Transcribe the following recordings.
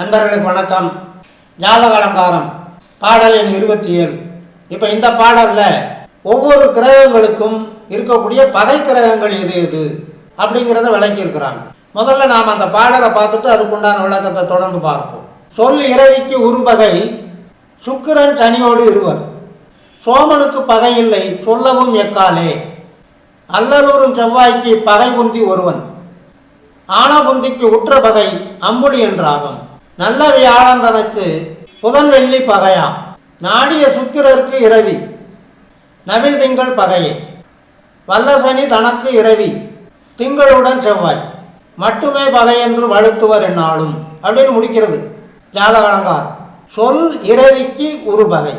அன்பர்களுக்கு வணக்கம். ஜாதக அலங்காரம். பாடல் எண் இருபத்தி ஏழு இப்போ இந்த பாடலில் ஒவ்வொரு கிரகங்களுக்கும் இருக்கக்கூடிய பகை கிரகங்கள் எது எது அப்படிங்கிறத விளக்கியிருக்கிறாங்க. முதல்ல நாம் அந்த பாடலை பார்த்துட்டு அதுக்குண்டான விளக்கத்தை தொடர்ந்து பார்ப்போம். சொல் இரவிக்கு உருபகை சுக்கிரன் சனியோடு இருவர். சோமனுக்கு பகை இல்லை சொல்லவும் எக்காலே. அல்லலூரும் செவ்வாய்க்கு பகை உந்தி ஒருவன். ஆனபுந்திக்கு உற்ற பகை அம்புலி என்றாகும். நல்ல வியாழந்தனுக்கு புதன் வெள்ளி பகையாம். நாடிய சுக்கிரருக்கு இரவி நவில் திங்கள் பகையே. வல்லசனி தனக்கு இரவி திங்களுடன் செவ்வாய். மட்டுமே பகை என்று வழுத்துவர் என்னாலும் அப்படின்னு முடிக்கிறது. ஜாதக சொல் இரவிக்கு ஒரு பகை.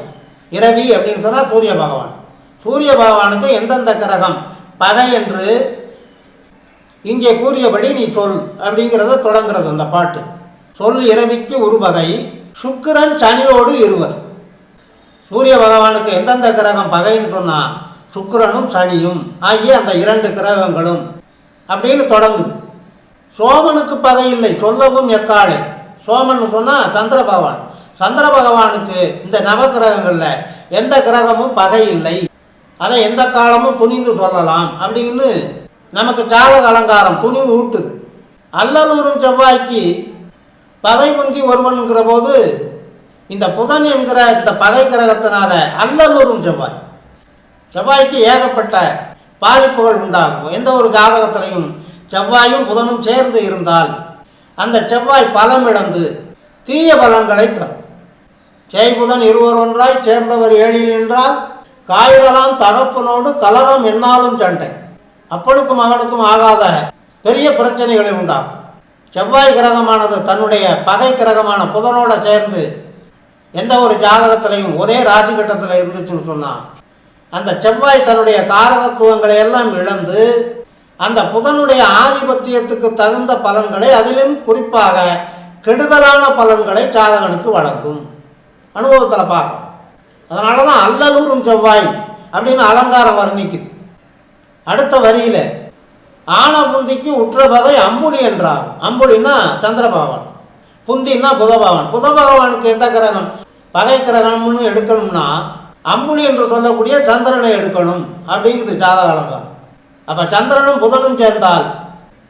இரவி அப்படின்னு சொன்னால் சூரிய பகவான். சூரிய பகவானுக்கு எந்தெந்த கிரகம் பகை என்று இங்கே கூறியபடி நீ சொல் அப்படிங்கிறத தொடங்குறது அந்த பாட்டு. சொல் இரவிக்கு ஒரு பகை சுக்கிரன் சனியோடு இருவர். சூரிய பகவானுக்கு எந்தெந்த கிரகம் பகைன்னு சொன்னால் சுக்கிரனும் சனியும் ஆகிய அந்த இரண்டு கிரகங்களும் அப்படின்னு தொடங்குது. சோமனுக்கு பகை இல்லை சொல்லவும் எக்காலே சோமன் சொன்னால் சந்திர பகவான். சந்திர பகவானுக்கு இந்த நவகிரகங்களில் எந்த கிரகமும் பகை இல்லை. அதை எந்த காலமும் துணிந்து சொல்லலாம் அப்படின்னு நமக்கு ஜாதக அலங்காரம் துணிவு ஊட்டுது. அல்லலூரும் செவ்வாய்க்கு பகை முந்தி ஒருவன்கிற போது இந்த புதன் என்கிற இந்த பகை கிரகத்தினால அல்லலூரும் செவ்வாய். செவ்வாய்க்கு ஏகப்பட்ட பாதிப்புகள் உண்டாகும். எந்த ஒரு ஜாதகத்திலையும் செவ்வாயும் புதனும் சேர்ந்து இருந்தால் அந்த செவ்வாய் பலம் இழந்து தீய பலன்களை தரும். செய்புதன் இருவர் ஒன்றாய் சேர்ந்தவர் ஏழில் என்றால் காய்தலாம் தகப்பனோடு கலகம் என்னாலும் சண்டை. அப்பனுக்கும் மகனுக்கும் ஆகாத பெரிய பிரச்சனைகளை உண்டாகும். செவ்வாய் கிரகமானது தன்னுடைய பகை கிரகமான புதனோட சேர்ந்து எந்த ஒரு ஜாதகத்திலையும் ஒரே ராசி கட்டத்தில் இருந்துச்சுன்னு சொன்னால் அந்த செவ்வாய் தன்னுடைய காரகத்துவங்களை எல்லாம் இழந்து அந்த புதனுடைய ஆதிபத்தியத்துக்கு தகுந்த பலன்களை அதிலும் குறிப்பாக கெடுதலான பலன்களை ஜாதகனுக்கு வழங்கும். அனுபவத்தில் பார்க்கலாம். அதனால தான் அல்லலூரும் செவ்வாய் அப்படின்னு அலங்காரம் வர்ணிக்குது. அடுத்த வரியில் ஆன புந்திக்கு உற்ற பகை அம்புலி என்றார். அம்புலின்னா சந்திரபகவான். புந்தின்னா புதபகவான். புதபகவானுக்கு எந்த கிரகம்? பகை கிரகம்னு எடுக்கணும்னா அம்புலி என்று சொல்லக்கூடிய சந்திரனை எடுக்கணும். அப்படிங்கிறது ஜாதக அப்போ சந்திரனும் புதனும் சேர்ந்தால்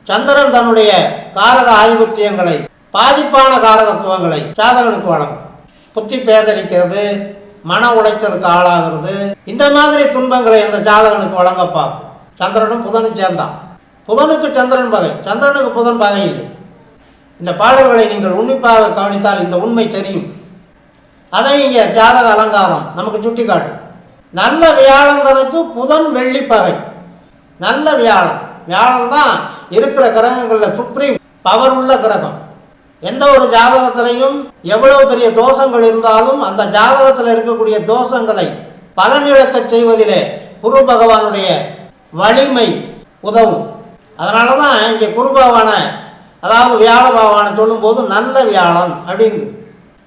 சந்திரன் தன்னுடைய காரக ஆதிபத்தியங்களை பாதிப்பான காரகத்துவங்களை ஜாதகனுக்கு வழங்கும். புத்தி பேதலிக்கிறது மன உளைச்சலுக்கு ஆளாகிறது. இந்த மாதிரி துன்பங்களை அந்த ஜாதகனுக்கு வழங்க பார்க்கும். சந்திரனும் புதனும் சேர்ந்தான். புதனுக்கு சந்திரன் பகை. சந்திரனுக்கு புதன் பகை இல்லை. இந்த பாடல்களை நீங்கள் உன்னிப்பாக கவனித்தால் இந்த உண்மை தெரியும். அதை இங்கே ஜாதக அலங்காரம் நமக்கு சுட்டி காட்டும் நல்ல வியாழந்தனுக்கு புதன் வெள்ளி பகை. நல்ல வியாழன். வியாழன் தான் இருக்கிற கிரகங்களில் சுப்ரீம் பவர் உள்ள கிரகம். எந்த ஒரு ஜாதகத்திலையும் எவ்வளவு பெரிய தோஷங்கள் இருந்தாலும் அந்த ஜாதகத்தில் இருக்கக்கூடிய தோஷங்களை பலனிழக்க செய்வதிலே குரு பகவானுடைய வலிமை உதவும். அதனால தான் இங்கே குருபாவான அதாவது வியாழ பகவானை சொல்லும்போது நல்ல வியாழன் அப்படின்னு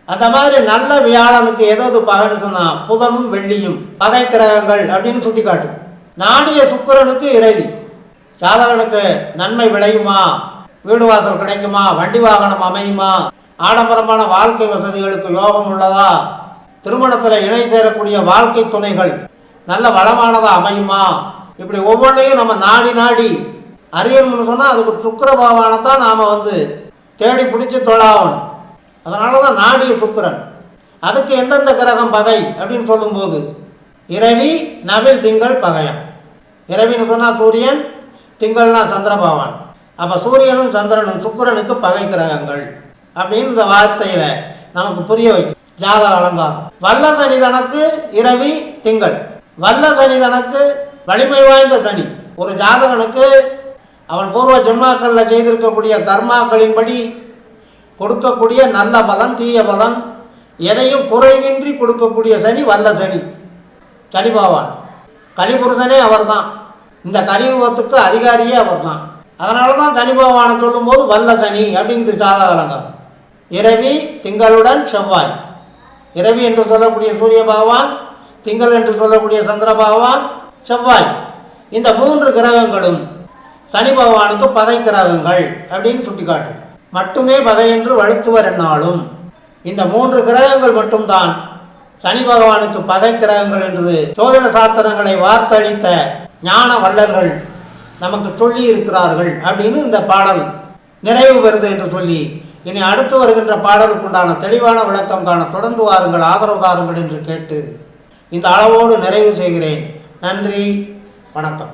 அந்த மாதிரி நல்ல வியாழனுக்கு எதாவது பகன்னு சொன்னால் புதனும் வெள்ளியும் பகை கிரகங்கள் அப்படின்னு சுட்டி காட்டு நாடிய சுக்கிரனுக்கு இறைவி. ஜாதகனுக்கு நன்மை விளையுமா? வீடு வாசல் கிடைக்குமா? வண்டி வாகனம் அமையுமா? ஆடம்பரமான வாழ்க்கை வசதிகளுக்கு யோகம் உள்ளதா? திருமணத்தில் இணை சேரக்கூடிய வாழ்க்கை துணைகள் நல்ல வளமானதாக அமையுமா? இப்படி ஒவ்வொன்றையும் நம்ம நாடி நாடி அறியணும்னு சொன்னால் அதுக்கு சுக்கர பகவானை தான் நாம் வந்து தேடி பிடிச்சி தொழாகணும். அதனால தான் நாடிய சுக்கிரன். அதுக்கு எந்தெந்த கிரகம் பகை அப்படின்னு சொல்லும்போது இரவி நவில் திங்கள் பகையம் இரவின்னு சொன்னால் சூரியன் திங்கள்னா சந்திர பகவான் அப்போ சூரியனும் சந்திரனும் சுக்கிரனுக்கு பகை கிரகங்கள் அப்படின்னு இந்த வார்த்தையில் நமக்கு புரிய வைக்கும். ஜாதக அலங்காரம். வல்ல சனி தனக்கு இரவி திங்கள். வல்ல சனி தனக்கு வலிமை வாய்ந்த சனி. ஒரு ஜாதகனுக்கு அவன் பூர்வ ஜென்மாக்களில் செய்திருக்கக்கூடிய கர்மாக்களின்படி கொடுக்கக்கூடிய நல்ல பலன் தீய பலன் எதையும் குறைவின்றி கொடுக்கக்கூடிய சனி வல்ல சனி. சனி பகவான். கலிபுருஷனே அவர்தான். இந்த கலியுகத்துக்கு அதிகாரியே அவர் தான் அதனால தான் சனி பகவானை சொல்லும்போது வல்ல சனி அப்படிங்கிறது சாதகலங்கம் இரவி திங்களுடன் செவ்வாய். இரவி என்று சொல்லக்கூடிய சூரிய பகவான் திங்கள் என்று சொல்லக்கூடிய சந்திர பகவான் செவ்வாய். இந்த மூன்று கிரகங்களும் சனி பகவானுக்கு பதை கிரகங்கள் அப்படின்னு சுட்டிக்காட்டு. மட்டுமே பதை என்று வழுத்துவர் என்னாலும். இந்த மூன்று கிரகங்கள் மட்டும்தான். சனி பகவானுக்கு பதை கிரகங்கள் என்று சோதன சாஸ்திரங்களை வார்த்தளித்த ஞான வல்லர்கள் நமக்கு சொல்லி இருக்கிறார்கள் அப்படின்னு இந்த பாடல் நிறைவு பெறுது என்று சொல்லி இனி அடுத்து வருகின்ற பாடலுக்குண்டான தெளிவான விளக்கம் காண தொடர்ந்து வாருங்கள் ஆதரவு தாருங்கள் என்று கேட்டு இந்த அளவோடு நிறைவு செய்கிறேன். நன்றி வணக்கம்.